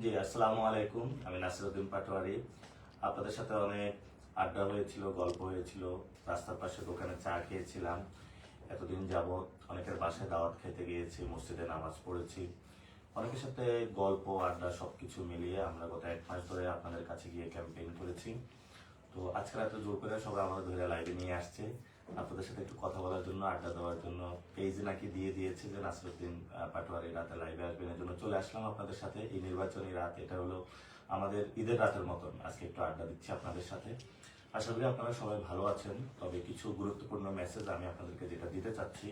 জি, আসসালামু আলাইকুম। আমি নাসিরুদ্দিন পাটোয়ারি। আপনাদের সাথে অনেক আড্ডা হয়েছিল, গল্প হয়েছিল। রাস্তার পাশে দোকানে চা খেয়েছিলাম। এতদিন যাবৎ অনেকের বাসায় দাওয়াত খেতে গিয়েছি, মসজিদে নামাজ পড়েছি। অনেকের সাথে গল্প, আড্ডা সবকিছু মিলিয়ে আমরা গত এক মাস ধরে আপনাদের কাছে গিয়ে ক্যাম্পেইন করেছি। তো আজকে এত জোর করে সবাই আমাদের ধরে লাইভে নিয়ে আসছে। আপনাদের সাথে একটু কথা বলার জন্য, আড্ডা দেওয়ার জন্য। পেজে নাকি দিয়ে দিয়েছে যে নাসরুদ্দিন পাটোয়ারি রাতে লাইভে আসবেন এর জন্য চলে আসলাম আপনাদের সাথে এই নির্বাচনী রাত। এটা হলো আমাদের ঈদের রাতের মতন। আজকে একটু আড্ডা দিচ্ছি আপনাদের সাথে। আশা করি আপনারা সবাই ভালো আছেন। তবে কিছু গুরুত্বপূর্ণ মেসেজ আমি আপনাদেরকে যেটা দিতে চাচ্ছি,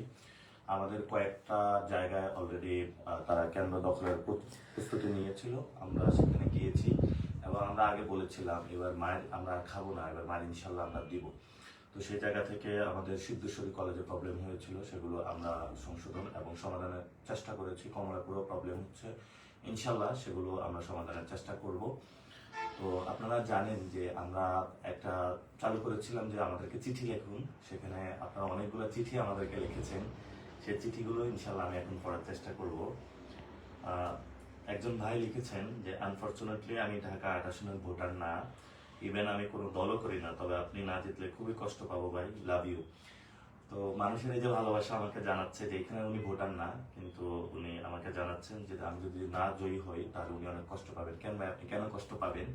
আমাদের কয়েকটা জায়গায় অলরেডি তারা কেন্দ্র দখলের প্রস্তুতি নিয়েছিল। আমরা সেখানে গিয়েছি এবং আমরা আগে বলেছিলাম, এবার মায়ের, আমরা খাব না, এবার মায়ের ইনশাল্লাহ আমরা দিব। তো সেই জায়গা থেকে আমাদের সিদ্ধেশ্বরী কলেজে প্রবলেম হয়েছিল, সেগুলো আমরা সংশোধন এবং সমাধানের চেষ্টা করেছি। কমলাপুরেও প্রবলেম হচ্ছে। ইনশাল্লাহ সেগুলো আমরা সমাধানের চেষ্টা করব। তো আপনারা জানেন যে আমরা একটা চালু করেছিলাম যে আমাদেরকে চিঠি লিখুন। সেখানে আপনারা অনেকগুলো চিঠি আমাদেরকে লিখেছেন। সেই চিঠিগুলো ইনশাল্লাহ আমি এখন পড়ার চেষ্টা করব। একজন ভাই লিখেছেন যে আনফরচুনেটলি আমি ঢাকা আট আসনের ভোটার না। ইভেন আমি কোনো দলও করি না, তবে আপনি না জিতলে খুবই কষ্ট পাবো ভাই লাভ ইউ তো মানুষের এই যে ভালোবাসা আমাকে জানাচ্ছে যে এখানে উনি ভোটার না, কিন্তু উনি আমাকে জানাচ্ছেন যে আমি যদি না জয়ী হই, তাহলে উনি অনেক কষ্ট পাবেন। কেন ভাই, আপনি কেন কষ্ট পাবেন?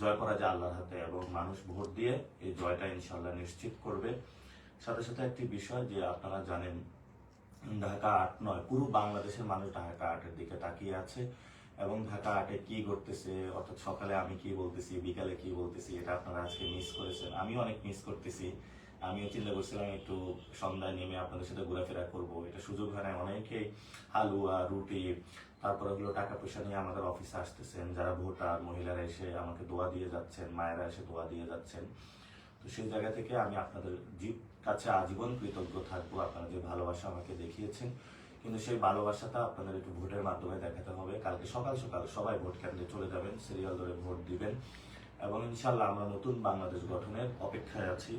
জয় করা যায় আল্লাহর হাতে এবং মানুষ ভোট দিয়ে এই জয়টা ইনশাল্লাহ নিশ্চিত করবে। সাথে সাথে একটি বিষয় যে আপনারা জানেন, ঢাকা আট নয়, পুরো বাংলাদেশের মানুষ ঢাকা আটের দিকে তাকিয়ে আছে। এবং ঢাকা আটে কি ঘটতেছে, অর্থাৎ সকালে আমি কি বলতেছি, বিকালে কি বলতেছি, এটা আপনারা আজকে মিস করেছেন। আমিও অনেক মিস করতেছি। আমিও চিন্তা করছিলাম একটু সন্ধ্যায় নেমে আপনাদের সাথে ঘোরাফেরা করব। এটা সুযোগ হয় না অনেকেই হালুয়া, রুটি, তারপরে হলো টাকা পয়সা নিয়ে আমাদের অফিসে আসতেছেন। যারা ভোটার, মহিলারা এসে আমাকে দোয়া দিয়ে যাচ্ছেন, মায়েরা এসে দোয়া দিয়ে যাচ্ছেন। তো সেই জায়গা থেকে আমি আপনাদের কাছে আজীবন কৃতজ্ঞ থাকব। আপনারা যে ভালোবাসা আমাকে দেখিয়েছেন কিন্তু সেই ভালোবাসাটা আপনাদের একটু ভোটের মাধ্যমে দেখাতে হবে। কালকে সকাল সকাল সবাই ভোট কেন্দ্রে চলে যাবেন, সিরিয়াল ধরে ভোট দিবেন এবং ইনশাল্লাহ আমরা নতুন বাংলাদেশ গঠনের অপেক্ষায় আছি।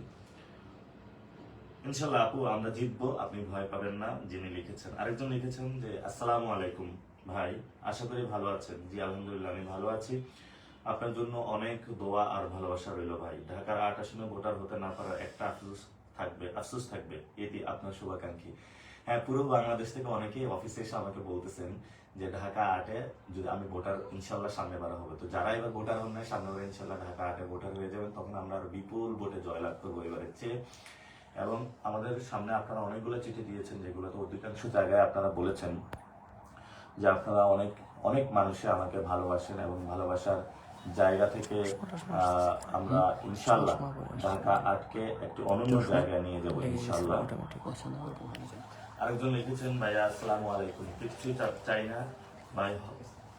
ইনশাল্লাহ আপু, আমরা জিতবো, আপনি ভয় পাবেন না, যিনি লিখেছেন। আরেকজন লিখেছেন যে, আসসালামু আলাইকুম ভাই, আশা করি ভালো আছেন। জি, আলহামদুলিল্লাহ, আমি ভালো আছি। আপনার জন্য অনেক দোয়া আর ভালোবাসা রইল ভাই। ঢাকার আট আসনে ভোটার হতে না পারার একটা আফসোস থাকবে আফসোস থাকবে। এটি আপনার শুভাকাঙ্ক্ষী। হ্যাঁ পুরো বাংলাদেশ থেকে অনেকেই অফিসে এসে আমাকে বলতেছেন যে ঢাকা আটে যদি আমি ভোটার ইনশাল্লাহ সামনে বাড়া হবে। তো যারা এবার ভোটার হন না সামনে বারে ইনশাল্লাহ ঢাকা আটে ভোটার হয়ে যাবেন, তখন আমরা আরও বিপুল ভোটে জয়লাভ করব এবারের চেয়ে। এবং আমাদের সামনে আপনারা অনেকগুলো চিঠি দিয়েছেন যেগুলোতে অধিকাংশ জায়গায় আপনারা বলেছেন যে আপনারা অনেক অনেক মানুষে আমাকে ভালোবাসেন এবং ভালোবাসার জায়গা থেকে আমরা ইনশাল্লাহ ঢাকা আটকে একটি অনন্য জায়গায় নিয়ে যাব ইনশাল্লাহ আরেকজন লিখেছেন ভাইয়া আসসালামু আলাইকুম। কিছু চাই না ভাই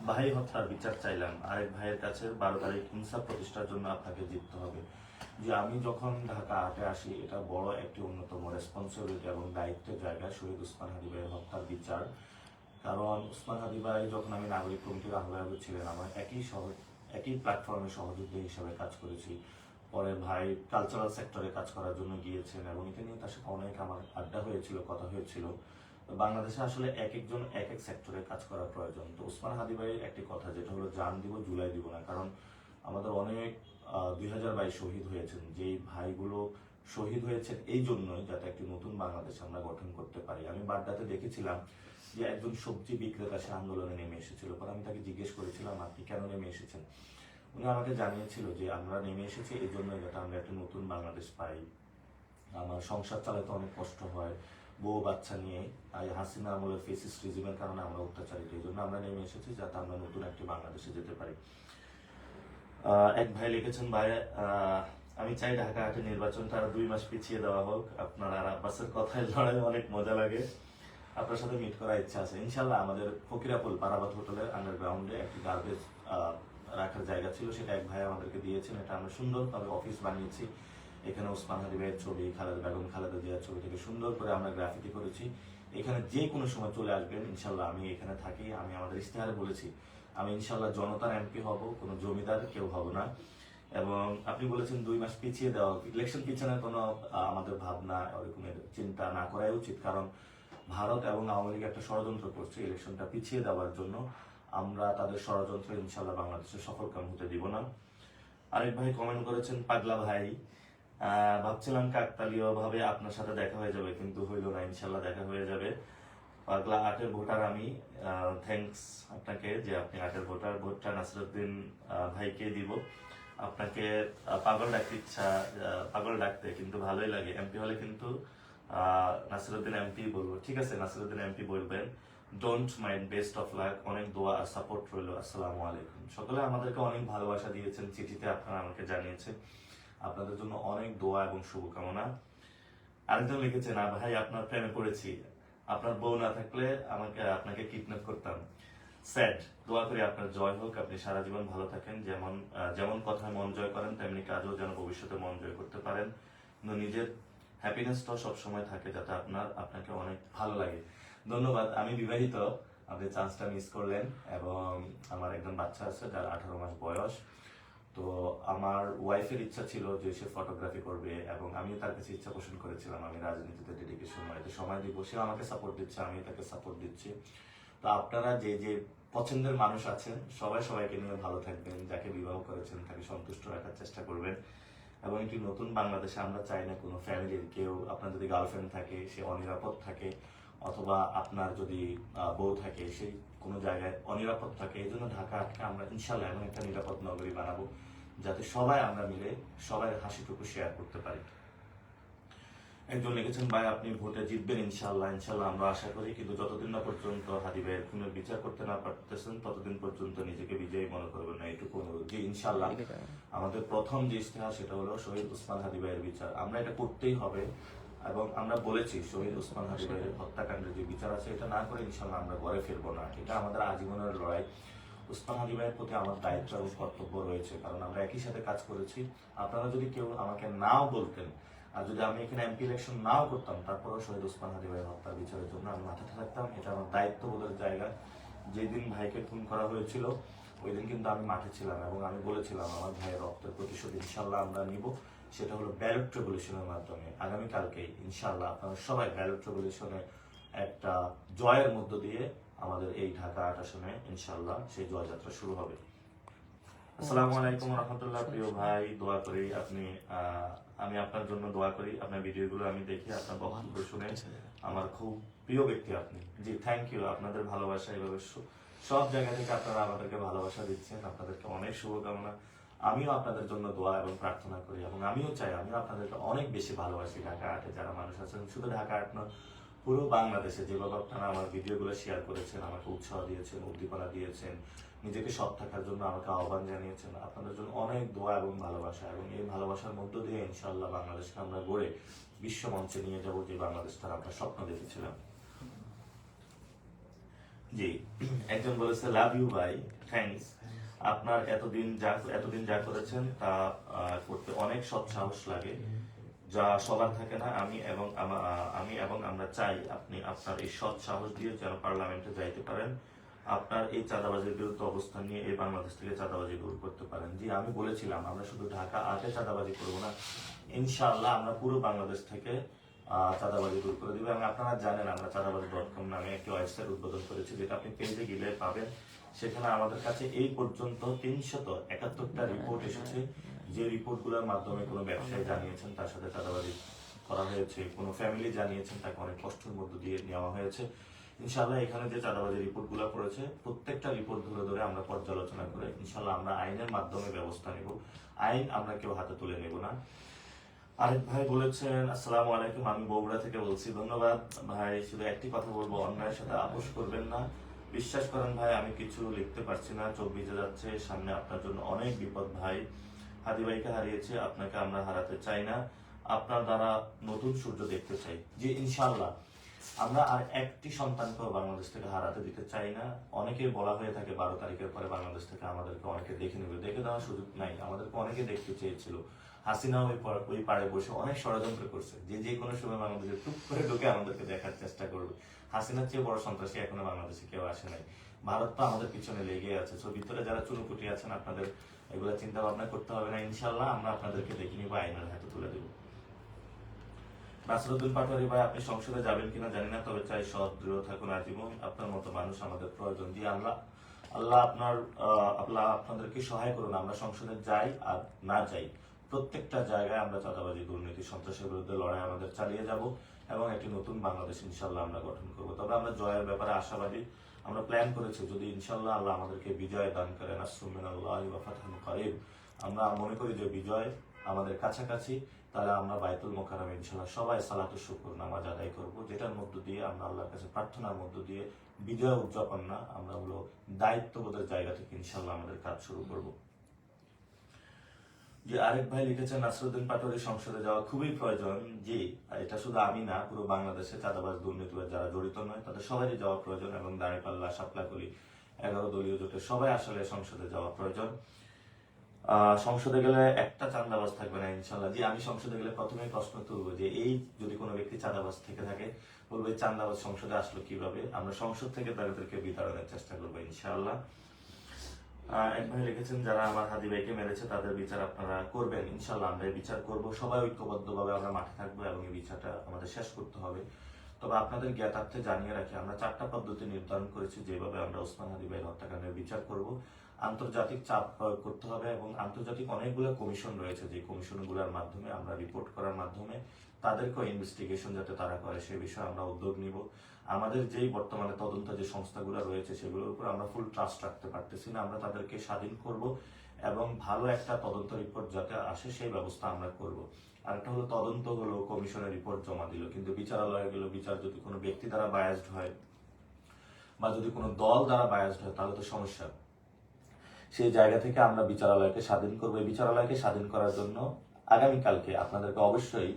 ভাই হত্যার বিচার চাইলাম। আরেক ভাইয়ের কাছে বারো তারিখ ইনসাফ প্রতিষ্ঠার জন্য আপনাকে জিততে হবে। যে আমি যখন ঢাকা আটে আসি এটা বড় একটি অন্যতম রেসপন্সিবিলিটি এবং দায়িত্বের জায়গা শহীদ উসমান ভাইয়ের হত্যার বিচার। কারণ উসমান হাদি ভাই যখন আমি নাগরিক কমিটির আহ্বায়ক ছিলেন আমার একই সহ একই প্ল্যাটফর্মে সহযোগী হিসেবে কাজ করেছি। পরে ভাই কালচারাল সেক্টরে কাজ করার জন্য গিয়েছেন এবং এটা নিয়ে তার সাথে অনেক আমার আড্ডা হয়েছিল, কথা হয়েছিল। বাংলাদেশে আসলে এক একজন, এক এক সেক্টরে কাজ করা প্রয়োজন। তো উসমান হাদি ভাইয়ের একটি কথা, যেটা হলো জান দিব, জুলাই দিব না। কারণ আমাদের অনেক দুই হাজার বাইশ শহীদ হয়েছেন। যেই ভাইগুলো শহীদ হয়েছেন, এই জন্যই যাতে একটি নতুন বাংলাদেশ আমরা গঠন করতে পারি। আমি বাড্ডাতে দেখেছিলাম যে একজন সবজি বিক্রেতা সে আন্দোলনে নেমে এসেছিল। পরে আমি তাকে জিজ্ঞেস করেছিলাম, আপনি কেন নেমে এসেছেন? উনি আমাকে জানিয়েছিল যে, আমরা নেমে এসেছি এই জন্য যাতে আমরা একটা নতুন বাংলাদেশ পাই। আমার সংসার চালাতে অনেক কষ্ট হয়, বউ বাচ্চা নিয়ে। আর হাসিনা আমলের ফেসিস রিজিমের কারণে আমরা অত্যাচারিত। এই জন্য আমরা নেমে এসেছি যাতে আমরা নতুন একটি বাংলাদেশে যেতে পারি। এক ভাই লিখেছেন, ভাই আমি চাই ঢাকা হাটে নির্বাচনটা আরও দুই মাস পিছিয়ে দেওয়া হোক। আপনার আর আব্বাসের কথায় লড়াই অনেক মজা লাগে। আপনার সাথে মিট করার ইচ্ছা আছে। ইনশাল্লাহ আমাদের ফকিরাপুল পারাবাত হোটেলের আন্ডারগ্রাউন্ডে একটি গার্বেজ রাখার জায়গা ছিল। সেটা এক ভাই আমাদেরকে দিয়েছেন। এটা আমরা সুন্দরভাবে অফিস বানিয়েছি। এখানে ওসমান হাদি ভাইয়ের ছবি, খালেদা বেগম, খালেদা জিয়ার ছবি থেকে সুন্দর করে আমরা গ্রাফিতি করেছি। এখানে যে কোনো সময় চলে আসবেন ইনশাল্লাহ আমি এখানে থাকি। আমি আমাদের ইশতেহারে বলেছি, আমি ইনশাল্লাহ জনতার এমপি হব, কোনো জমিদার কেউ হব না। এবং আপনি বলেছেন দুই মাস পিছিয়ে দেওয়া ইলেকশন পিছনে কোনো আমাদের ভাবনা, ওরকমের চিন্তা না করাই উচিত। কারণ ভারত এবং আওয়ামী লীগ একটা ষড়যন্ত্র করছে ইলেকশনটা পিছিয়ে দেওয়ার জন্য। আমরা তাদের ষড়যন্ত্র ইনশাল্লাহ বাংলাদেশে সফল কাম হতে দিব না। আরেক ভাই কমেন্ট করেছেন, পাগলা ভাই। ভাবছিলাম কাকতালীয় ভাবে আপনার সাথে দেখা হয়ে যাবে, কিন্তু হইল না ইনশাল্লাহ দেখা হয়ে যাবে। পাগলা আটের ভোটার আমি। থ্যাঙ্কস আপনাকে যে আপনি আটের ভোটার। ভোটটা নাসিরুদ্দিন ভাইকে দিব। আপনাকে পাগল ডাকতে ইচ্ছা পাগল ডাকতে, কিন্তু ভালোই লাগে। এমপি হলে কিন্তু নাসিরুদ্দিন এমপি বলব। ঠিক আছে, নাসিরুদ্দিন এমপি বলবেন। Don't mind best of luck অনেক দোয়া আর সাপোর্ট রইল, আসসালামু আলাইকুম। সকলে আমাদেরকে অনেক ভালোবাসা দিয়েছেন, চিঠিতে আপনারা আমাকে জানিয়েছেন। আপনাদের জন্য অনেক দোয়া এবং শুভকামনা। আরেকজন লিখেছেন "আ ভাই, আপনার প্রেমে পড়েছি। আপনার বউ না থাকলে আমাকে, আপনাকে কিডন্যাপ করতাম। স্যাড দোয়া করি আপনার জয় হোক, আপনি সারা জীবন ভালো থাকেন। যেমন যেমন কথায় মন জয় করেন, তেমনি কাজও যেন ভবিষ্যতে মন জয় করতে পারেন। নিজের হ্যাপিনেসটাও সবসময় থাকে, যাতে আপনার, আপনাকে অনেক ভালো লাগে। ধন্যবাদ, আমি বিবাহিত, আপনি চান্সটা মিস করলেন, এবং আমার একজন বাচ্চা আছে, যার আঠারো মাস বয়স। তো আমার ওয়াইফের ইচ্ছা ছিল যে সে ফটোগ্রাফি করবে, এবং আমি তার কাছে ইচ্ছা পোষণ করেছিলাম, আমি রাজনীতিতে ডেডিকেশন মানে সময় দিব সে আমাকে সাপোর্ট দিচ্ছে আমি তাকে সাপোর্ট দিচ্ছি। তো আপনারা যে যে পছন্দের মানুষ আছেন, সবাই সবাইকে নিয়ে ভালো থাকবেন, যাকে বিবাহ করেছেন, তাকে সন্তুষ্ট রাখার চেষ্টা করবেন। এবং একটি নতুন বাংলাদেশে আমরা চাই না কোনো ফ্যামিলির কেউ আপনার যদি গার্লফ্রেন্ড থাকে, সে অনিরাপদ থাকে, অথবা আপনার যদি বউ থাকে, সে কোনো জায়গায় অনিরাপদ থাকে, এই জন্য ঢাকা আটকে আমরা ইনশাল্লাহ এমন একটা নিরাপদ নগরী বানাবো, যাতে সবাই আমরা মিলে সবাই হাসিটুকু শেয়ার করতে পারি। একজন লিখেছেন ভাই আপনি ভোটে জিতবেন ইনশাল্লাহ ইনশাল্লাহ আমরা আশা করি। কিন্তু যতদিন না পর্যন্ত হাদি ভাইয়ের খুনের বিচার করতে না পারতেছেন ততদিন পর্যন্ত নিজেকে বিজয়ী মনে করবেন না। এটুকু অনুরোধ জি ইনশাল্লাহ আমাদের প্রথম যে ইস্তেহার সেটা হলো শহীদ উসমান হাদি ভাইয়ের বিচার। আমরা এটা করতেই হবে এবং আমরা বলেছি শহীদ উসমান হাদি ভাইয়ের হত্যাকাণ্ডের যে বিচার আছে এটা না করে ইনশাল্লাহ আমরা ঘরে ফিরবো না। এটা আমাদের আজীবনের লড়াই। উসমান হাদি ভাইয়ের প্রতি আমার দায়িত্ব এবং কর্তব্য রয়েছে কারণ আমরা একই সাথে কাজ করেছি। আপনারা যদি কেউ আমাকে নাও বলতেন আর যদি আমি এখানে এমপি ইলেকশন নাও করতাম, তারপরেও শহীদ উসমান হাদি ভাইয়ের হত্যার বিচারের জন্য আমি মাথাতে থাকতাম। এটা আমার দায়িত্ববোধের জায়গা। যেদিন ভাইকে খুন করা হয়েছিল ওই দিন কিন্তু আমি মাঠে ছিলাম এবং আমি বলেছিলাম, আমার ভাইয়ের রক্তের প্রতিশোধ ইনশাল্লাহ আমরা নিব। সেটা হলো ব্যালট রেভলিউশনের মাধ্যমে। আগামীকালকে ইনশাল্লাহ আপনারা সবাই ব্যালট রেভলিউশনে একটা জয়ের মধ্য দিয়ে আমাদের এই ঢাকা আট আসনে ইনশাল্লাহ সেই জয়যাত্রা শুরু হবে। আসসালামু আলাইকুম রহমতুল্লাহ প্রিয় ভাই দোয়া করি আপনি আমি আপনার জন্য দোয়া করি আপনার ভিডিওগুলো আমি দেখি আপনার বক্তব্য শুনে আমার খুব প্রিয় ব্যক্তি আপনি। জি থ্যাংক ইউ আপনাদের ভালোবাসা এভাবে সব জায়গা থেকে আপনারা আমাদেরকে ভালোবাসা দিচ্ছেন আপনাদেরকে অনেক শুভকামনা। আমিও আপনাদের জন্য দোয়া এবং প্রার্থনা করি এবং আমিও চাই আমিও আপনাদেরকে অনেক বেশি ভালোবাসি ঢাকা আটে যারা মানুষ আছেন শুধু ঢাকা আট নয় পুরো বাংলাদেশে যেভাবে আপনারা আমার ভিডিওগুলো শেয়ার করেছেন, আমাকে উৎসাহ দিয়েছেন, উদ্দীপনা দিয়েছেন, নিজেকে সৎ থাকার জন্য আমাকে আহ্বান জানিয়েছেন, আপনাদের জন্য অনেক দোয়া এবং ভালোবাসা। এবং এই ভালোবাসার মধ্য দিয়ে ইনশাআল্লাহ বাংলাদেশকে আমরা গড়ে বিশ্ব মঞ্চে নিয়ে যাব, যে বাংলাদেশটার আমরা স্বপ্ন দেখেছিলাম। জি, একজন বলেছে লাভ ইউ ভাই থ্যাঙ্কস আপনার এতদিন যা এতদিন যা করেছেন তা করতে অনেক সৎ সাহস লাগে। যা সবার থাকে না, আমি এবং আমি এবং আমরা চাই আপনি আপনার এই সৎ সাহস দিয়ে যেন পার্লামেন্টে যাইতে পারেন। আপনার এই চাঁদাবাজির বিরুদ্ধে অবস্থান নিয়ে এই বাংলাদেশ থেকে চাঁদাবাজি দূর করতে পারেন। জি, আমি বলেছিলাম, আমরা শুধু ঢাকা আটে চাঁদাবাজি করব না, ইনশাআল্লাহ আমরা পুরো বাংলাদেশ থেকে চাঁদাবাজি দূর করে দিব। এবং আপনারা জানেন, আমরা চাঁদাবাজি ডট কম নামে একটি ওয়েবসাইট উদ্বোধন করেছি, যেটা আপনি পেজে গেলে পাবেন। সেখানে আমাদের কাছে এই পর্যন্ত তিনশত একাত্তরটা রিপোর্ট এসেছে। যে রিপোর্টগুলোর মাধ্যমে কোনো ব্যবসায়ী জানিয়েছেন, তার সাথে চাঁদাবাজি করা হয়েছে, কোনো ফ্যামিলি জানিয়েছেন, তাকে অনেক কষ্টের মধ্য দিয়ে নেওয়া হয়েছে। ইনশাল্লাহ এখানে যে চাঁদাবাজি রিপোর্টগুলো করেছে, প্রত্যেকটা রিপোর্ট ধরে ধরে আমরা পর্যালোচনা করে ইনশাল্লাহ আমরা আইনের মাধ্যমে ব্যবস্থা নেব। আইন আমরা কেউ হাতে তুলে নেব না। আরেক ভাই বলেছেন, আসসালামু আলাইকুম, আমি বগুড়া থেকে বলছি, ধন্যবাদ। ভাই, শুধু একটি কথা বলব, অন্যায়ের সাথে আপোষ করবেন না। বিশ্বাস করেন ভাই, আমি কিছু লিখতে পারছি না। চোখ ভিজে যাচ্ছে, সামনে আপনার জন্য অনেক বিপদ ভাই। হাদি ভাইকে হারিয়েছে, আপনাকে আমরা হারাতে চাই না। আপনার দ্বারা নতুন সূর্য দেখতে চাই। যে ইনশাল্লাহ আমরা আর একটি সন্তানকেও বাংলাদেশ থেকে হারাতে দিতে চাই না। অনেকে বলা হয়ে থাকে, বারো তারিখের পরে বাংলাদেশ থেকে আমাদেরকে অনেকে দেখে নেবে। দেখে দেওয়ার সুযোগ নাই। আমাদেরকে অনেকে দেখতে চেয়েছিল। হাসিনা ওই ওই পাড়ে বসে অনেক ষড়যন্ত্র করছে। যে যে কোনো সময় বাংলাদেশে টুক করে ঢুকে আমাদেরকে দেখার চেষ্টা করবে। হাসিনার চেয়ে বড় সন্ত্রাসী এখনও বাংলাদেশে কেউ আসে নাই। ভারত তো আমাদের পিছনে লেগে আছে। তো ভিতরে যারা চুনুপুটি আছেন, আপনাদের এগুলো চিন্তা ভাবনা করতে হবে না। ইনশাল্লাহ আমরা আপনাদেরকে দেখে নিবো আইনের হাতে তুলে দেবো। নাসরুদ্দিন পাটোয়ারি ভাই, আপনি সংসদে যাবেন কিনা জানি না, তবে চাই সৎ, দৃঢ় থাকুন আজীবন। আপনার মতো মানুষ আমাদের প্রয়োজন। দিয়ে আমরা আল্লাহ আপনার আল্লাহ আপনাদেরকে সহায় করুন। আমরা সংসদে যাই আর না যাই, প্রত্যেকটা জায়গায় আমরা চাঁদাবাজি, দুর্নীতি, সন্ত্রাসের বিরুদ্ধে লড়াই আমাদের চালিয়ে যাব এবং একটি নতুন বাংলাদেশ ইনশাল্লাহ আমরা গঠন করব। তবে আমরা জয়ের ব্যাপারে আশাবাদী। আমরা প্ল্যান করেছি, যদি ইনশাল্লাহ আল্লাহ আমাদেরকে বিজয় দান করেন। আসুমিন আল্লাহ ফাতহান আমরা মনে করি যে বিজয় আমাদের কাছাকাছি তাহলে আমরা বাইতুল মোকারমে ইনশাল্লাহ সবাই সালাতু শুকুর নামাজ আদায় করব, যেটার মধ্য দিয়ে আমরা আল্লাহর কাছে প্রার্থনার মধ্য দিয়ে বিজয় উদযাপন না, আমরা হলো দায়িত্ববোধের জায়গা থেকে ইনশাল্লাহ আমাদের কাজ শুরু করব। যে আরেক ভাই লিখেছেন, নাসরুদ্দিন পাটোয়ারি সংসদে যাওয়া খুবই প্রয়োজন। জি এটা শুধু আমি না, পুরো বাংলাদেশে চাঁদাবাজ দুর্নীতিবাজ যারা জড়িত নয়, তাদের সবারই যাওয়া প্রয়োজন এবং দাঁড়িপাল্লা, সাপলাকলি, এগারো দলীয় জোটের সবাই আসলে সংসদে যাওয়া প্রয়োজন। সংসদে গেলে একটা চাঁদাবাজ থাকবে না ইনশাল্লাহ যে আমি সংসদে গেলে প্রথমেই প্রশ্ন তুলবো যে এই যদি কোনো ব্যক্তি চাঁদাবাজ থেকে থাকে বলব এই সংসদে আসলো কীভাবে? আমরা সংসদ থেকে তাদেরকে বিতরণের চেষ্টা করব ইনশাআল্লাহ। আহ, এক ভাই লিখেছেন যারা আমার হাদি ভাইকে মেরেছে তাদের বিচার আপনারা করবেন ইনশাল্লাহ আমরা বিচার করব। সবাই ঐক্যবদ্ধভাবে আমরা মাঠে থাকব এবং এই বিচারটা আমাদের শেষ করতে হবে। তবে আপনাদের জ্ঞাতার্থে জানিয়ে রাখি আমরা চারটা পদ্ধতি নির্ধারণ করেছি যেভাবে আমরা ওসমান হাদি ভাইয়ের হত্যাকাণ্ডের বিচার করব। আন্তর্জাতিক চাপ প্রয়োগ করতে হবে এবং আন্তর্জাতিক অনেকগুলো কমিশন রয়েছে। যে কমিশনগুলোর মাধ্যমে আমরা রিপোর্ট করার মাধ্যমে তাদেরকেও ইনভেস্টিগেশন যাতে তারা করে, সে বিষয়ে আমরা উদ্যোগ নিব। আমাদের যেই বর্তমানে তদন্ত যে সংস্থাগুলো রয়েছে, সেগুলোর উপর আমরা ফুল ট্রাস্ট রাখতে পারতেছি না। আমরা তাদেরকে স্বাধীন করব এবং ভালো একটা তদন্ত রিপোর্ট যাতে আসে, সেই ব্যবস্থা আমরা করব। আর একটা হলো তদন্ত হলো কমিশনের রিপোর্ট জমা দিল। কিন্তু বিচারালয়ে গেল বিচার যদি কোনো ব্যক্তি দ্বারা বায়াসড হয় বা যদি কোনো দল দ্বারা বায়াসড হয়, তাহলে তো সমস্যা। সেই জায়গা থেকে আমরা বিচারালয়কে স্বাধীন করব। এই বিচারালয়কে স্বাধীন করার জন্য আগামীকালকে আপনাদেরকে অবশ্যই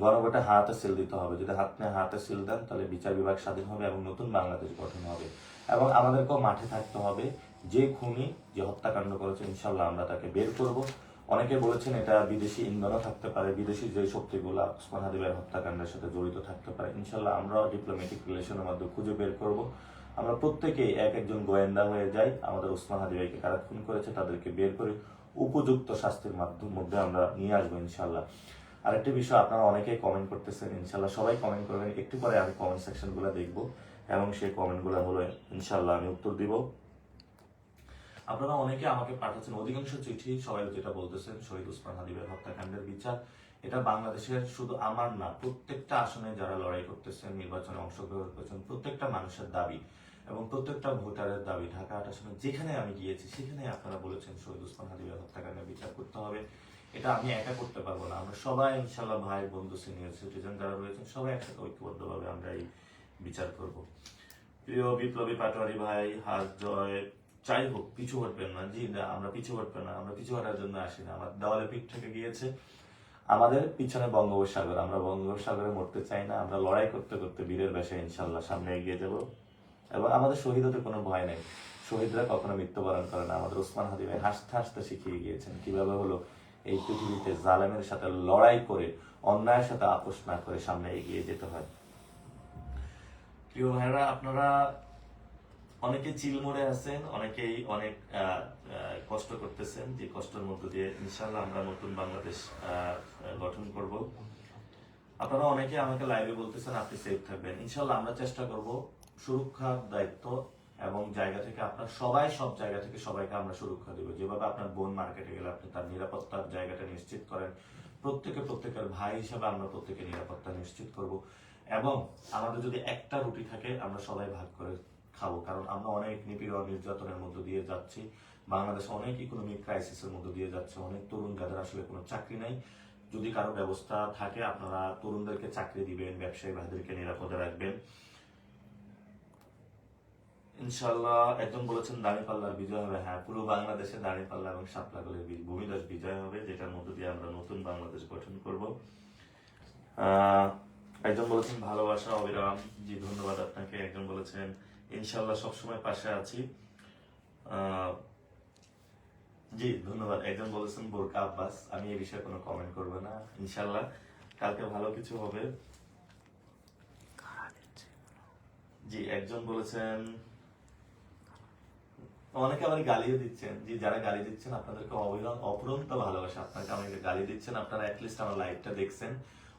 গণভোটে হাতে সিল দিতে হবে। যদি হাত নিয়ে হাতে সিল দেন, তাহলে বিচার বিভাগ স্বাধীন হবে এবং নতুন বাংলাদেশ গঠন হবে। এবং আমাদেরকেও মাঠে থাকতে হবে। যে খুনি যে হত্যাকাণ্ড করেছে ইনশাল্লাহ আমরা তাকে বের করব। অনেকে বলেছেন এটা বিদেশি ইন্ধনও থাকতে পারে। বিদেশি যে শক্তিগুলো ওসমান হাদিবের হত্যাকাণ্ডের সাথে জড়িত থাকতে পারে। ইনশাল্লাহ আমরা ডিপ্লোম্যাটিক রিলেশনের মাধ্যমে খুঁজে বের করব। আমরা প্রত্যেকেই এক একজন গোয়েন্দা হয়ে যাই। আমাদের ওসমান হাদি ভাইকে কারা খুন করেছে তাদেরকে বের করে উপযুক্ত শাস্তির মাধ্যম মধ্যে আমরা নিয়ে আসব ইনশাল্লাহ আরেকটি বিষয় আপনারা অনেকেই কমেন্ট করতেছেন ইনশাল্লাহ সবাই কমেন্ট করবেন। একটু পরে আমি কমেন্ট সেকশনগুলো দেখব এবং সেই কমেন্টগুলো হলো ইনশাল্লাহ আমি উত্তর দিব। আপনারা অনেকে আমাকে পাঠাচ্ছেন, অধিকাংশ চিঠি সবাই যেটা বলতেছেন, শহীদ উসমান হাদিবের হত্যাকাণ্ডের বিচার। এটা বাংলাদেশের শুধু আমার না, প্রত্যেকটা আসনে যারা লড়াই করতেছেন, নির্বাচনে অংশগ্রহণ করছেন, প্রত্যেকটা মানুষের দাবি। এবং প্রত্যেকটা ভোটারের দাবি, ঢাকা আট আসনে যেখানে আমি গিয়েছি, সেখানে আপনারা বলেছেন শহীদ উসমান হাদিবের হত্যাকাণ্ডের বিচার করতে হবে। এটা আমি একা করতে পারব না। আমরা সবাই ইনশাল্লাহ ভাই, বন্ধু সিনিয়র সিটিজেন যারা রয়েছেন, সবাই একসাথে ঐক্যবদ্ধভাবে আমরা এই বিচার করব। প্রিয় বিপ্লবী পাটোয়ারি ভাই, হাত জয়, যাই হোক, পিছু হটবেন না। জি, না, আমরা পিছু হটবেন না। আমরা পিছু হটার জন্য আসি না। আমার দেওয়ালে পিঠ থেকে গিয়েছে। আমাদের পিছনে বঙ্গোপসাগর। আমরা বঙ্গোপসাগরে মরতে চাই না। আমরা লড়াই করতে করতে বীরের বেশে ইনশাল্লাহ সামনে এগিয়ে যাব। এবং আমাদের শহীদ হতে কোনো ভয় নেই। শহীদরা কখনো মৃত্যুবরণ করে না। আমাদের ওসমান হাদি ভাই হাসতে হাসতে শিখিয়ে গিয়েছেন কীভাবে হলো এই পৃথিবীতে জালেমের সাথে লড়াই করে, অন্যায়ের সাথে আপোষ না করে সামনে এগিয়ে যেতে হয়। প্রিয় ভাইরা, আপনারা অনেকে চিলমোড়ে আছেন, অনেকেই অনেক কষ্ট করতেছেন। যে কষ্টের মধ্য দিয়ে ইনশাল্লাহ আমরা নতুন বাংলাদেশ গঠন করব। আপনারা অনেকে আমাকে লাইভে বলতেছেন, আপনি সেফ থাকবেন। ইনশাল্লাহ আমরা চেষ্টা করব সুরক্ষার দায়িত্ব এবং জায়গা থেকে আপনার সবাই, সব জায়গা থেকে সবাইকে আমরা সুরক্ষা দেবো। যেভাবে আপনার বোন মার্কেটে গেলে আপনি তার নিরাপত্তার জায়গাটা নিশ্চিত করেন, প্রত্যেকে প্রত্যেকের ভাই হিসাবে আমরা প্রত্যেকে নিরাপত্তা নিশ্চিত করব। এবং আমাদের যদি একটা রুটি থাকে, আমরা সবাই ভাগ করে খাব। কারণ আমরা অনেক নিপীড়ন নির্যাতনের মধ্য দিয়ে যাচ্ছি। বাংলাদেশ অনেক ইকোনমিক ক্রাইসিসের মধ্য দিয়ে যাচ্ছে। অনেক তরুণ যাদের আসলে কোনো চাকরি নাই। যদি কারও ব্যবস্থা থাকে, আপনারা তরুণদেরকে চাকরি দিবেন, ব্যবসায়ী ভাইদেরকে নিরাপদে রাখবেন। ইনশাল্লাহ একজন বলেছেন দাঁড়িপাল্লার বিজয় হবে। হ্যাঁ পুরো বাংলাদেশে দাঁড়িপাল্লা এবং সাপলাগলের ভূমিদশ বিজয় হবে যেটার মধ্য দিয়ে আমরা নতুন বাংলাদেশ গঠন করব। একজন বলেছেন ভালোবাসা অবিরাম। জি ধন্যবাদ আপনাকে। একজন বলেছেন ইনশাল্লাহ সবসময় পাশে আছি। জি ধন্যবাদ। একজন বলেছেন বোরকা আব্বাস। আমি এই বিষয়ে কোনো কমেন্ট করব না। ইনশাল্লাহ কালকে ভালো কিছু হবে। জি একজন বলেছেন অনেকে আবার গালিও দিচ্ছেন যে যারা গালি দিচ্ছেন আপনাদেরকে অপরন্ত ভালোবাসা, আপনাকে আমাকে গালি দিচ্ছেন, আপনারা অ্যাটলিস্ট আমার লাইভটা দেখছেন।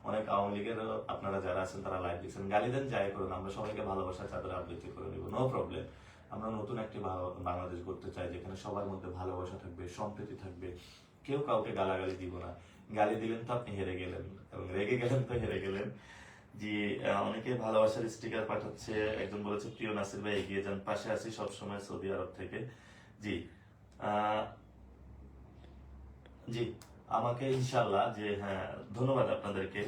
অনেক আওয়ামী লীগের আপনারা যারা আছেন তারা লাইভ দিচ্ছেন গালি দেন, যাই করুন, আমরা সবাইকে ভালোবাসা চাদর আবৃত্তি করে দিব নো প্রবলেম আমরা নতুন একটি বাংলাদেশ গড়তে চাই, যেখানে সবার মধ্যে ভালোবাসা থাকবে, সম্প্রীতি থাকবে। কেউ কাউকে গালাগালি দিব না। গালি দিলেন তো আপনি হেরে গেলেন, এবং রেগে গেলেন তো হেরে গেলেন। জি অনেকে ভালোবাসার স্টিকার পাঠাচ্ছে। একজন বলেছে, প্রিয় নাসির ভাই, এগিয়ে যান। পাশে আছি সবসময় সৌদি আরব থেকে। জি জি, আমাকে ইনশাল্লাহ যে হ্যাঁ ধন্যবাদ আপনাদেরকে।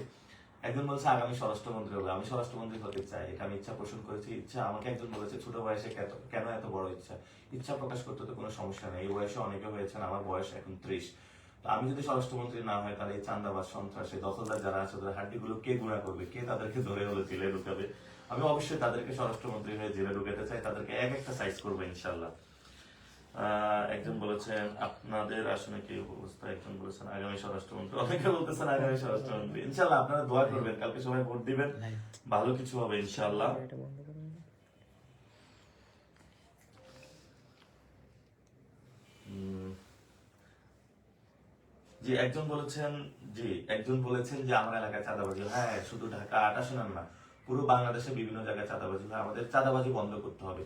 একজন বলছে, আগামী স্বরাষ্ট্রমন্ত্রী হবে আমি স্বরাষ্ট্রমন্ত্রী হতে চাই। এটা আমি ইচ্ছা পোষণ করেছি। ইচ্ছা, আমাকে একজন বলেছে, ছোট বয়সে কেন এত বড় ইচ্ছা? ইচ্ছা প্রকাশ করতে তো কোনো সমস্যা নেই। এই বয়সে অনেকে হয়েছেন, আমার বয়স এখন ত্রিশ। তো আমি যদি স্বরাষ্ট্রমন্ত্রী না হয় তাহলে এই চান্দাবাজ সন্ত্রাসী দখলদার যারা আছে তাদের হাড্ডিগুলো কে গুণা করবে? কে তাদেরকে ধরে হলো জেলে ঢুকাবে? আমি অবশ্যই তাদেরকে স্বরাষ্ট্রমন্ত্রী হয়ে জেলে ঢুকাতে চাই তাদেরকে এক একটা সাইজ করব ইনশাল্লাহ একজন বলেছেন আপনাদের আসলে কি অবস্থা? একজন বলেছেন আগামী স্বরাষ্ট্রমন্ত্রী। অনেকে বলতেছেন আগামী স্বরাষ্ট্রমন্ত্রী। ইনশাল্লাহ আপনারা দোয়া করবেন কালকে সবাই ভোট দিবেন। ভালো কিছু হবে ইনশাল্লাহ উম, জি একজন বলেছেন যে, একজন বলেছেন যে আমার এলাকায় চাঁদাবাজি হ্যাঁ। শুধু ঢাকা আটা শোনান না, পুরো বাংলাদেশে বিভিন্ন জায়গায় চাঁদাবাজি হয়। আমাদের চাঁদাবাজি বন্ধ করতে হবে।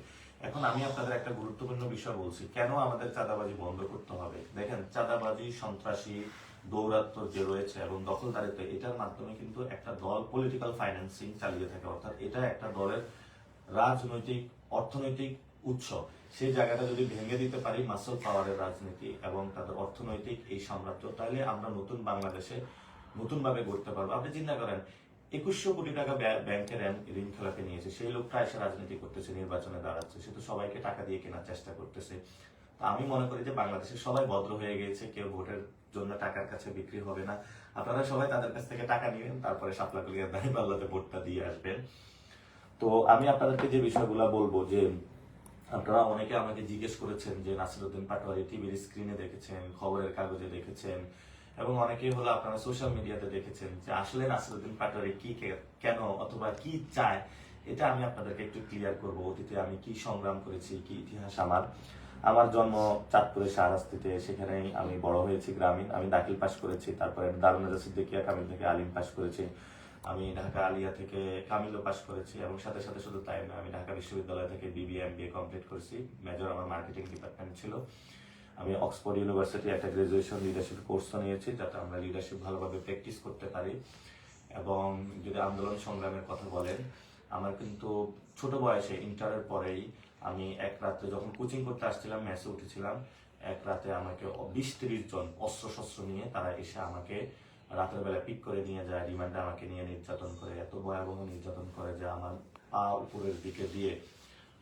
এখন আমি আপনাদের একটা গুরুত্বপূর্ণ বিষয় বলছি, কেন আমাদের চাঁদাবাজি বন্ধ করতে হবে? দেখেন, চাঁদাবাজি, সন্ত্রাসী দৌরাত্ম যে রয়েছে এবং দখলদারিত্ব, এটার মাধ্যমে কিন্তু একটা দল পলিটিক্যাল ফাইন্যান্সিং চালিয়ে থাকে। অর্থাৎ এটা একটা দলের রাজনৈতিক, অর্থনৈতিক উৎস। সেই জায়গাটা যদি ভেঙে দিতে পারি মাসল পাওয়ারের রাজনীতি এবং তাদের অর্থনৈতিক এই সাম্রাজ্য, তাহলে আমরা নতুন বাংলাদেশে নতুন ভাবে গড়তে পারব। আপনি চিন্তা করেন, একুশশো কোটি টাকা ব্য- ব্যাংকের ঋণ- খেলাপে নিয়েছে, সেই লোকটা এসে রাজনীতি করতেছে, নির্বাচনে দাঁড়াচ্ছে, সে তো সবাইকে টাকা দিয়ে কেনার চেষ্টা করতেছে। তা আমি মনে করি যে বাংলাদেশে সবাই ভদ্র হয়ে গিয়েছে, কেউ ভোটের জন্য টাকার কাছে বিক্রি হবে না। আপনারা সবাই তাদের কাছ থেকে টাকা নিবেন, তারপরে সাপলা কলিয়ার দাঁড়িয়ে পাল্লাতে ভোটটা দিয়ে আসবেন। তো আমি আপনাদেরকে যে বিষয়গুলো বলব, যে আপনারা অনেকে আমাকে জিজ্ঞেস করেছেন যে নাসিরুদ্দিন পাটোয়ারি টিভির স্ক্রিনে দেখেছেন, খবরের কাগজে দেখেছেন, এবং অনেকেই হলো আপনারা সোশ্যাল মিডিয়াতে দেখেছেন যে আসলে নাসিরুদ্দিন পাটোয়ারি কি কেন অথবা কি চায়, এটা আমি আপনাদেরকে একটু ক্লিয়ার করব। অতীতে আমি কি সংগ্রাম করেছি, কি ইতিহাস আমার। আমার জন্ম চাঁদপুরের শাহরাস্তিতে, সেখানেই আমি বড় হয়েছি গ্রামীণ আমি দাখিল পাশ করেছি, তারপরে দারুনাজা সিদ্দিকিয়া কামিল থেকে আলিম পাশ করেছি। আমি ঢাকা আলিয়া থেকে কামিলও পাশ করেছি এবং সাথে সাথে শুধু তাই না আমি ঢাকা বিশ্ববিদ্যালয় থেকে বিবিএ এমবিএ কমপ্লিট করেছি। মেজর আমার মার্কেটিং ডিপার্টমেন্ট ছিল। আমি অক্সফোর্ড ইউনিভার্সিটি একটা গ্রাজুয়েশন লিডারশিপ কোর্সও নিয়েছি, যাতে আমরা লিডারশিপ ভালোভাবে প্র্যাকটিস করতে পারি। এবং যদি আন্দোলন সংগ্রামের কথা বলেন, আমার কিন্তু ছোট বয়সে ইন্টারের পরেই আমি এক রাতে যখন কোচিং করতে আসছিলাম ম্যাচে উঠেছিলাম, এক রাতে আমাকে বিশ তিরিশ জন অস্ত্র শস্ত্র নিয়ে তারা এসে আমাকে রাতের বেলা পিক করে নিয়ে যায় রিমান্ডে আমাকে নিয়ে নির্যাতন করে, এত ভয়াবহ নির্যাতন করে যে আমার পা উপরের দিকে দিয়ে,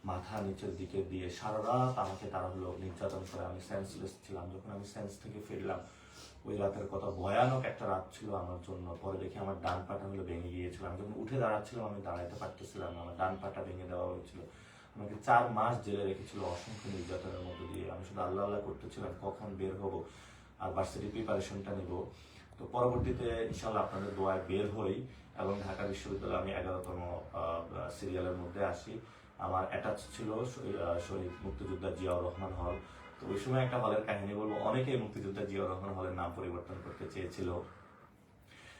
মাথা নিচের দিকে দিয়ে সারা রাত আমাকে তারা হলো নির্যাতন করে। আমি সেন্সলেস ছিলাম। যখন আমি সেন্স থেকে ফিরলাম, ওই রাতের কথা ভয়ানক একটা রাত ছিল আমার জন্য। পরে দেখি আমার ডান পাটা হলো ভেঙে গিয়েছিল। আমি যখন উঠে দাঁড়াচ্ছিলাম, আমি দাঁড়াইতে পারতেছিলাম না। আমার ডান পাটা ভেঙে দেওয়া হয়েছিল। আমাকে চার মাস জেলে রেখেছিল অসংখ্য নির্যাতনের মধ্যে দিয়ে। আমি শুধু আল্লাহ আল্লাহ করতেছিলাম, কখন বের হব, আর ভার্সিটি প্রিপারেশনটা নিব। তো পরবর্তীতে ইনশাল্লাহ আপনাদের দোয়ায় বের হই এবং ঢাকা বিশ্ববিদ্যালয়ে আমি এগারোতম সিরিয়ালের মধ্যে আসি। আমার অ্যাটাচ ছিল শহীদ- মুক্তিযোদ্ধা জিয়াউর রহমান হল। তো ওই সময় একটা হলের কাহিনী বলব। অনেকেই মুক্তিযোদ্ধা জিয়াউর রহমান হলের নাম পরিবর্তন করতে চেয়েছিল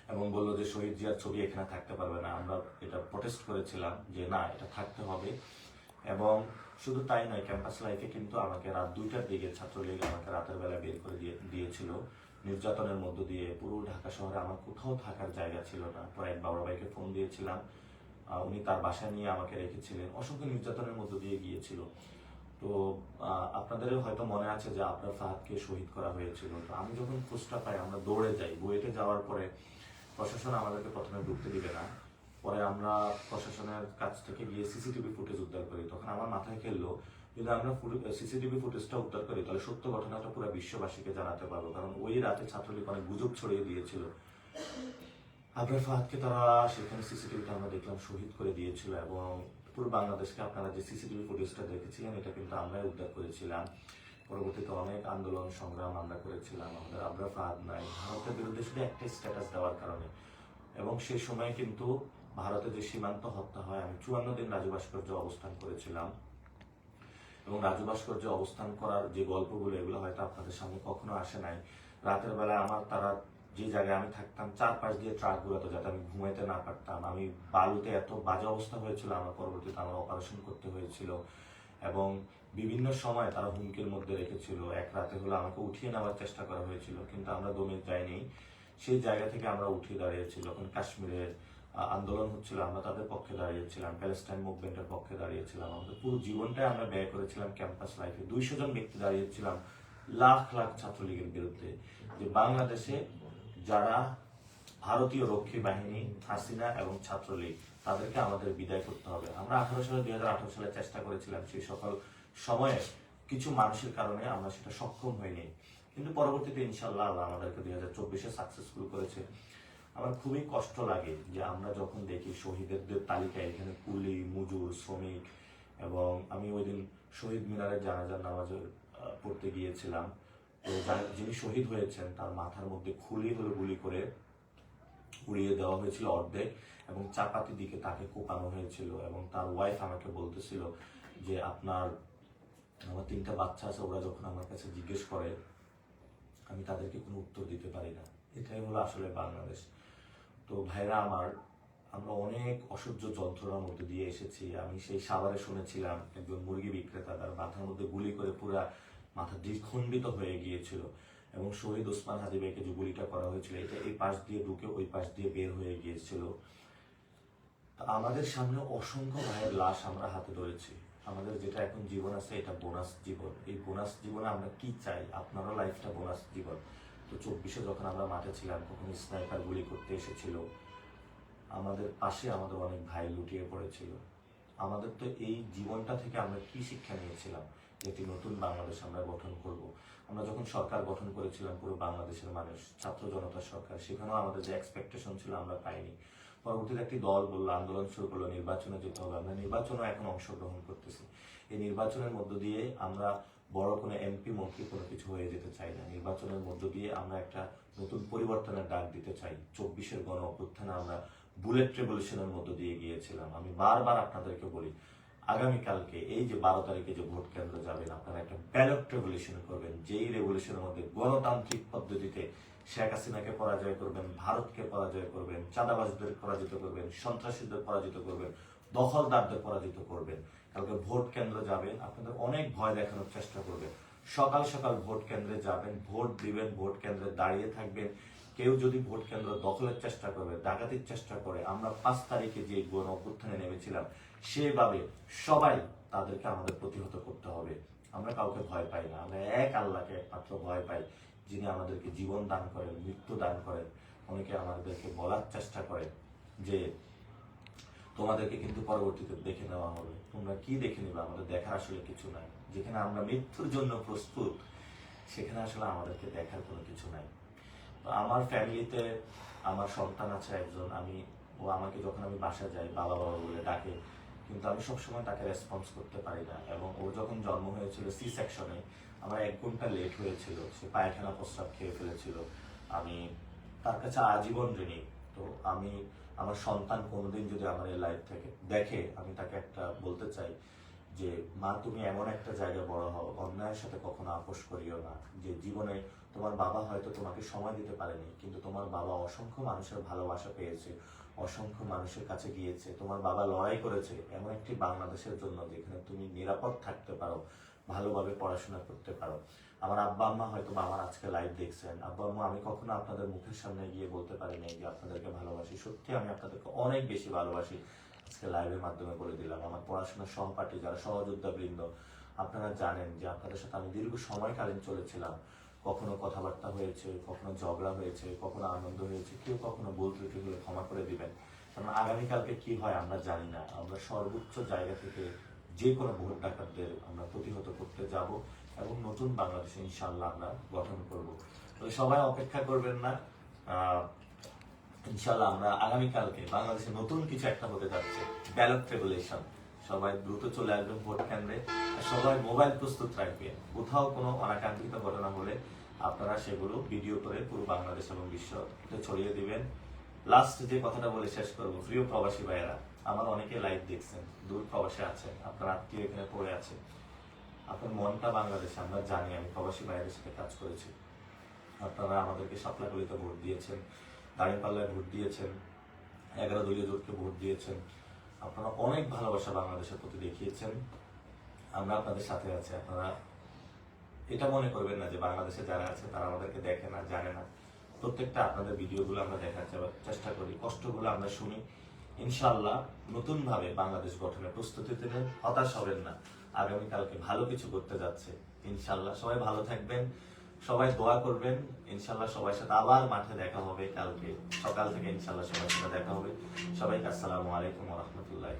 এবং বলল যে, শহীদ জিয়ার ছবি এখানে থাকতে পারবে না। আমরা এটা প্রটেস্ট করেছিলাম যে, না, এটা থাকতে হবে। এবং শুধু তাই নয় ক্যাম্পাস লাইফে কিন্তু আমাকে রাত দুইটার দিকে ছাত্রলীগ আমাকে রাতের বেলা বের করে দিয়ে, দিয়েছিল। নির্যাতনের মধ্য দিয়ে পুরো ঢাকা শহরে আমার কোথাও থাকার জায়গা ছিল না। পরে এক বাবা ভাইকে ফোন দিয়েছিলাম উনি তার বাসায় নিয়ে আমাকে রেখেছিলেন। অসংখ্য নির্যাতনের মধ্য দিয়ে গিয়েছিল। তো আপনাদেরও হয়তো মনে আছে যে আপনার ফাহাদকে শহীদ করা হয়েছিল। তো আমি যখন খোঁজটা পাই, আমরা দৌড়ে যাই। বুয়েটে যাওয়ার পরে প্রশাসন আমাদেরকে প্রথমে ঢুকতে দিবে না। পরে আমরা প্রশাসনের কাছ থেকে গিয়ে সিসিটিভি ফুটেজ উদ্ধার করি। তখন আমার মাথায় খেললো যদি আমরা সিসিটিভি ফুটেজটা উদ্ধার করি, তাহলে সত্য ঘটনাটা পুরো বিশ্ববাসীকে জানাতে পারব। কারণ ওই রাতে ছাত্রলীগ অনেক গুজব ছড়িয়ে দিয়েছিল। আবরার ফাহাদকে তারা সেখানে সিসিটিভিটা আমরা দেখলাম শহীদ করে দিয়েছিল এবং পুরো বাংলাদেশকে আপনারা যে সিসিটিভি ফুটেজটা দেখেছিলেন, এটা কিন্তু আমরাই উদ্ধার করেছিলাম। পরবর্তীতে অনেক আন্দোলন, সংগ্রাম আমরা করেছিলাম। আমাদের আবরার ফাহাদ নাই। ভারতের বিরুদ্ধে শুধু একটাই স্ট্যাটাস দেওয়ার কারণে। এবং সেই সময় কিন্তু ভারতে যে সীমান্ত হত্যা হয়, আমি চুয়ান্ন দিন রাজু ভাস্কর্য অবস্থান করেছিলাম। এবং রাজু ভাস্কর্য অবস্থান করার যে গল্পগুলো, এগুলো হয়তো আপনাদের সামনে কখনো আসে নাই। রাতের বেলা আমার তারা যে জায়গায় আমি থাকতাম, চারপাশ দিয়ে ট্রাক গুলোতে যাতে আমি ঘুমাইতে না পারতাম। আমি বালুতে এত বাজে অবস্থা হয়েছিল, আমার পরবর্তীতে আমার অপারেশন করতে হয়েছিল। এবং বিভিন্ন সময় তারা হুমকির মধ্যে রেখেছিল। এক রাতে হলো আমাকে উঠিয়ে নেওয়ার চেষ্টা করা হয়েছিল, কিন্তু আমরা দমে যাইনি। সেই জায়গা থেকে আমরা উঠে দাঁড়িয়েছি যখন কাশ্মীরের আন্দোলন হচ্ছিল, আমরা তাদের পক্ষে দাঁড়িয়েছিলাম, প্যালেস্টাইন মুভমেন্টের পক্ষে দাঁড়িয়েছিলাম, আমাদের পুরো জীবনটাই আমরা ব্যয় করেছিলাম ক্যাম্পাস লাইফে। দুইশো জন ব্যক্তি দাঁড়িয়েছিলাম লাখ লাখ ছাত্রলীগের বিরুদ্ধে। যে বাংলাদেশে যারা ভারতীয় রক্ষী বাহিনী, হাসিনা এবং ছাত্রলীগ, তাদেরকে আমাদের বিদায় করতে হবে। আমরা আঠারো সালে, দুই হাজার আঠারো সালে চেষ্টা করেছিলাম সেই সকল সময়ে কিছু মানুষের কারণে আমরা সেটা সক্ষম হইনি। কিন্তু পরবর্তীতে ইনশাল্লাহ আল্লাহ আমাদেরকে দুই হাজার চব্বিশে সাকসেসফুল করেছে। আমার খুবই কষ্ট লাগে যে আমরা যখন দেখি শহীদদের তালিকায় এখানে কুলি, মজুর, শ্রমিক এবং আমি ওই দিন শহীদ মিনারের জানাজার নামাজে পড়তে গিয়েছিলাম। তো যিনি শহীদ হয়েছেন, তার মাথার মধ্যে খুলি হলো গুলি করে উড়িয়ে দেওয়া হয়েছিল অর্ধেক এবং চাপাতি দিকে তাকে কোপানো হয়েছিল এবং তার ওয়াইফ আমাকে বলতেছিল যে, আপনার, আমার তিনটা বাচ্চা আছে, ওরা যখন আমার কাছে জিজ্ঞেস করে, আমি তাদেরকে কোনো উত্তর দিতে পারি না। এটাই হলো আসলে বাংলাদেশ। তো ভাইরা আমার, আমরা অনেক অসহ্য যন্ত্রণার মধ্যে দিয়ে এসেছি। আমি সেই সাভারে শুনেছিলাম, একজন মুরগি বিক্রেতা, তার মাথার মধ্যে গুলি করে পুরা মাথা দ্বিখণ্ডিত হয়ে গিয়েছিল এবং শহীদ ওসমান হাদিবাইকে যে গুলিটা করা হয়েছিল, এটা এই পাশ দিয়ে ঢুকে ওই পাশ দিয়ে বের হয়ে গিয়েছিল। আমাদের সামনে অসংখ্য ভাইয়ের লাশ আমরা হাতে ধরেছি। আমাদের যেটা এখন জীবন আছে, এটা বোনাস জীবন। এই বোনাস জীবনে আমরা কি চাই? আপনারও লাইফটা বোনাস জীবন। তো চব্বিশে যখন আমরা মাঠে ছিলাম, তখন স্নাইপার গুলি করতে এসেছিল। আমাদের পাশে আমাদের অনেক ভাই লুটিয়ে পড়েছিল। আমাদের তো এই জীবনটা থেকে আমরা কি শিক্ষা নিয়েছিলাম একটি নতুন বাংলাদেশ আমরা গঠন করব? আমরা যখন সরকার গঠন করেছিলাম, পুরো বাংলাদেশের মানুষ, ছাত্র জনতা সরকার, সেখানেও আমাদের যে এক্সপেকটেশন ছিল আমরা পাইনি। পরবর্তীতে একটি দল বলল, আন্দোলন শুরু করল, নির্বাচনে যেতে হবে। আমরা নির্বাচনও এখন অংশগ্রহণ করতেছি। এই নির্বাচনের মধ্য দিয়ে আমরা বড় কোনো এমপি মন্ত্রী কোনো কিছু হয়ে যেতে চাই না। নির্বাচনের মধ্য দিয়ে আমরা একটা নতুন পরিবর্তনের ডাক দিতে চাই। চব্বিশের গণ অভ্যুত্থানে আমরা বুলেট রেভলিউশনের মধ্য দিয়ে গিয়েছিলাম। আমি বারবার আপনাদেরকে বলি, আগামীকালকে এই যে বারো তারিখে যে ভোট কেন্দ্র যাবেন, আপনারা একটা ব্যালট রেভলিউশন করবেন। যেই রেভলিউশনের মধ্যে গণতান্ত্রিক পদ্ধতিতে শেখ হাসিনাকে পরাজয় করবেন, ভারতকে পরাজয় করবেন, চাঁদাবাজদের পরাজিত করবেন, সন্ত্রাসীদের পরাজিত করবেন, দখলদারদের পরাজিত করবেন কালকে ভোট কেন্দ্র যাবেন, আপনাদের অনেক ভয় দেখানোর চেষ্টা করবেন সকাল সকাল ভোট কেন্দ্রে যাবেন, ভোট দিবেন, ভোট কেন্দ্রে দাঁড়িয়ে থাকবেন। কেউ যদি ভোট কেন্দ্র দখলের চেষ্টা করে ডাকাতির চেষ্টা করে, আমরা পাঁচ তারিখে যে গণ অভ্যুত্থানে নেমেছিলাম, সেভাবে সবাই তাদেরকে আমাদের প্রতিহত করতে হবে। আমরা কাউকে ভয় পাই না, আমরা এক আল্লাহকে একমাত্র ভয় পাই, যিনি আমাদেরকে জীবন দান করেন, মৃত্যু দান করেন। অনেকে আমাদেরকে বলার চেষ্টা করে যে তোমাদেরকে কিন্তু পরবর্তীতে দেখে নেওয়া হবে। তোমরা কি দেখে নিবে? আমাদের দেখার আসলে কিছু নাই। যেখানে আমরা মৃত্যুর জন্য প্রস্তুত, সেখানে আসলে আমাদেরকে দেখার কোনো কিছু নাই। তো আমার ফ্যামিলিতে আমার সন্তান আছে একজন, আমি, ও আমাকে যখন আমি বাসা যাই, বাবা বাবা বলে ডাকে, কিন্তু আমি সবসময় তাকে রেসপন্স করতে পারি না। এবং ওর যখন জন্ম হয়েছিল সি সেকশনে আমার এক ঘণ্টা লেট হয়েছিল। সে পায়খানা প্রস্রাব খেয়ে ফেলেছিল। আমি তার কাছে আজীবন ঋণী। তো আমি আমার সন্তান কোনোদিন যদি আমার এই লাইফ থেকে দেখে, আমি তাকে একটা বলতে চাই যে, মা, তুমি এমন একটা জায়গায় বড় হও, অন্যায়ের সাথে কখনো আপোষ করিও না। যে জীবনে তোমার বাবা হয়তো তোমাকে সময় দিতে পারেনি, কিন্তু তোমার বাবা অসংখ্য মানুষের ভালোবাসা পেয়েছে, অসংখ্য মানুষের কাছে গিয়েছে। তোমার বাবা লড়াই করেছে এমন একটি বাংলাদেশের জন্য যেখানে তুমি নিরাপদ থাকতে পারো, ভালোভাবে পড়াশোনা করতে পারো। আমার আব্বা, আম্মা হয়তো আমার আজকে লাইভ দেখছেন। আব্বা, আম্মা, আমি কখনো আপনাদের মুখের সামনে গিয়ে বলতে পারিনি যে আপনাদেরকে ভালোবাসি। সত্যি আমি আপনাদেরকে অনেক বেশি ভালোবাসি। আজকে লাইভের মাধ্যমে বলে দিলাম। আমার পড়াশোনার সহপাঠী যারা সহযোদ্ধা বৃন্দ আপনারা জানেন যে আপনাদের সাথে আমি দীর্ঘ সময়কালীন চলেছিলাম। কখনো কথাবার্তা হয়েছে, কখনো ঝগড়া হয়েছে, কখনো আনন্দ হয়েছে, কেউ কখনো ভুল ত্রুটি হলে ক্ষমা করে দিবেন। কারণ আগামীকালকে কি হয় আমরা জানি না। আমরা সর্বোচ্চ জায়গা থেকে যে কোনো ভোট ডাকাতদের আমরা প্রতিহত করতে যাব। এবং নতুন বাংলাদেশ ইনশাল্লাহ আমরা গঠন করব। তো সবাই অপেক্ষা করবেন না। ইনশাল্লাহ আমরা আগামীকালকে বাংলাদেশে নতুন কিছু একটা হতে যাচ্ছে ব্যালট রেগুলেশন সবাই দ্রুত চলে আসবেন ভোট কেন্দ্রে। সবাই মোবাইল প্রস্তুত রাখবেন। কোথাও কোনো অনাকাঙ্ক্ষিত ঘটনা হলে আপনারা সেগুলো ভিডিও করে পুরো বাংলাদেশ এবং বিশ্বতে ছড়িয়ে দিবেন। লাস্ট যে কথাটা বলে শেষ করব, প্রিয় প্রবাসী ভাইয়েরা, আমার অনেকে লাইভ দেখছেন, দূর প্রবাসে আছেন, আপনার আত্মীয় এখানে পড়ে আছে। আপনার মনটা বাংলাদেশে, আমরা জানি, আমি প্রবাসী ভাইয়ের সাথে কাজ করেছি। আপনারা আমাদেরকে সাপলাকলিতে ভোট দিয়েছেন দাঁড়িপাল্লায় ভোট দিয়েছেন এগারো দলীয় জোটকে ভোট দিয়েছেন। আপনারা অনেক ভালোবাসা বাংলাদেশের প্রতি দেখিয়েছেন। আমরা আপনাদের সাথে আছি, আপনারা এটা মনে করবেন না যে বাংলাদেশে যারা আছে, তারা আমাদেরকে দেখে না, জানে না। প্রত্যেকটা আপনাদের ভিডিওগুলো আমরা দেখার চেষ্টা করি, কষ্টগুলো আমরা শুনি। ইনশাল্লাহ নতুন ভাবে বাংলাদেশ গঠনের প্রস্তুতি নেন হতাশ হবেন না। আগামীকালকে ভালো কিছু করতে যাচ্ছে। ইনশাল্লাহ সবাই ভালো থাকবেন, সবাই দোয়া করবেন ইনশাল্লাহ সবার সাথে আবার মাঠে দেখা হবে কালকে। সকাল থেকে ইনশাল্লাহ সবার সাথে দেখা হবে। সবাইকে আসসালামু আলাইকুম রহমতুল্লাহ